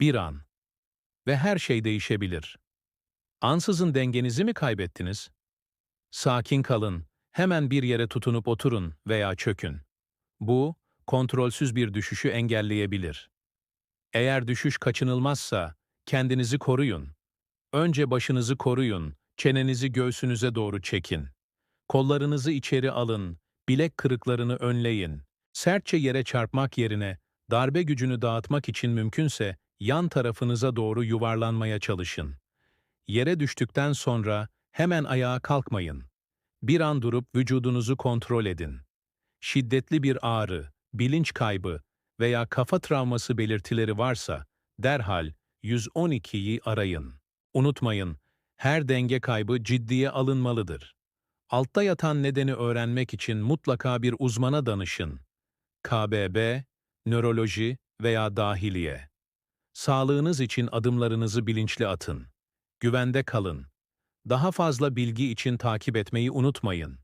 Bir an. Ve her şey değişebilir. Ansızın dengenizi mi kaybettiniz? Sakin kalın, hemen bir yere tutunup oturun veya çökün. Bu, kontrolsüz bir düşüşü engelleyebilir. Eğer düşüş kaçınılmazsa, kendinizi koruyun. Önce başınızı koruyun, çenenizi göğsünüze doğru çekin. Kollarınızı içeri alın, bilek kırıklarını önleyin. Sertçe yere çarpmak yerine, darbe gücünü dağıtmak için mümkünse yan tarafınıza doğru yuvarlanmaya çalışın. Yere düştükten sonra hemen ayağa kalkmayın. Bir an durup vücudunuzu kontrol edin. Şiddetli bir ağrı, bilinç kaybı veya kafa travması belirtileri varsa derhal 112'yi arayın. Unutmayın, her denge kaybı ciddiye alınmalıdır. Altta yatan nedeni öğrenmek için mutlaka bir uzmana danışın. KBB, nöroloji veya dahiliye. Sağlığınız için adımlarınızı bilinçli atın. Güvende kalın. Daha fazla bilgi için takip etmeyi unutmayın.